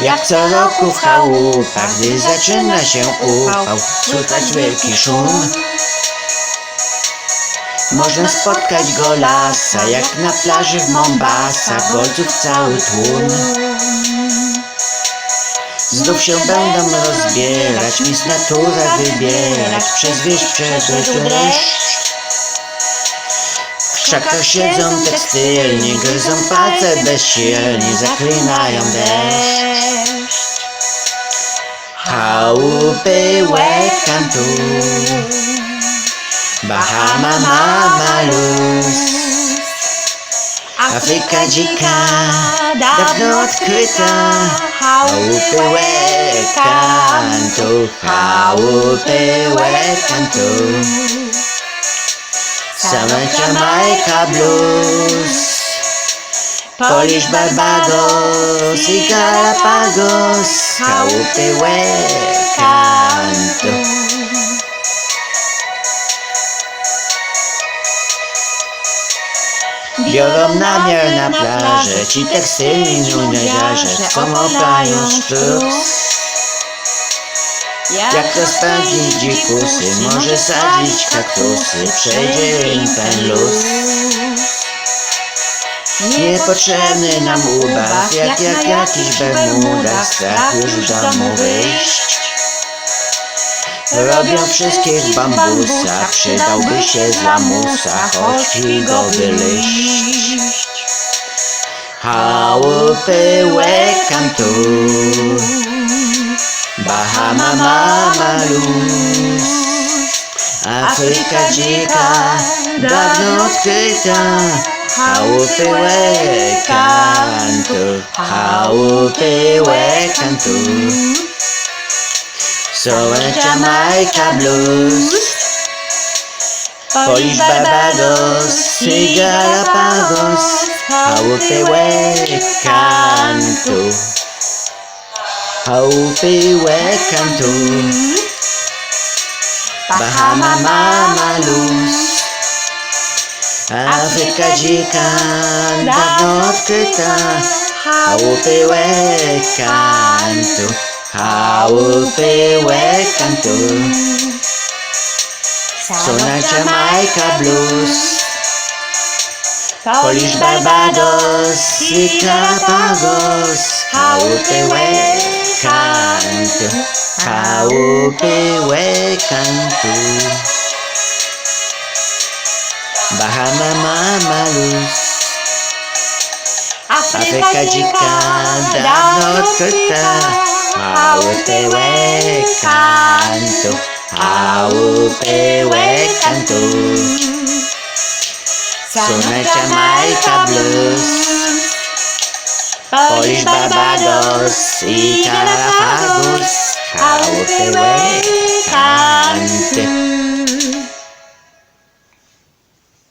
Jak co roku w chałupach, gdy zaczyna się upał, słychać wielki szum. Można spotkać go lasa, jak na plaży w Mombasa, golców cały tłum. Znów się będą rozbierać, mis naturę wybierać, przez wieś przeszedł deszcz. W krzakach siedzą tekstylni, gryzą palce bezsilni, zaklinają deszcz. Chałupy łekam tu, Bahama mama luz. Afryka dzika, dawno odkryta, chałupy łekam tu, chałupy łekam tu. Same Jamaica Blues. Polish Barbados i Galapagos. Chałupy Łekantu Biorą namiar na plażę. Ci tekstylni żołnierze Samoprają sztuks jak rozpędzić dzikusy, może sadzić kaktusy, przejdzie im ten luz. Niepotrzebny nam ubaw, jak jak jakiś bermuda, strach już w domu wyjść. Robią wszystkich w bambusach, przydałby się z lamusa, choć figowy liść. Chałupy łekam tu, Amamalu Afrika dzika Dawno skryta Hałupyłe kantu Hałupyłe kantu Soe Jamaica Blues Polish Barbados y Galapagos Hałupyłe kantu Raupeu é cantor, Bahamama luz, África de canta, Nófrica, tá. Raupeu é canto, Raupeu é cantor, Sona Jamaica Blues. Polish Barbados, Sicapagos, Haute West canto, ao meu é canto. Barra mama luz. África de cada nota, ao teu é canto, ao teu é canto. na Jamaica Blues. Pois babá lados y cada a usted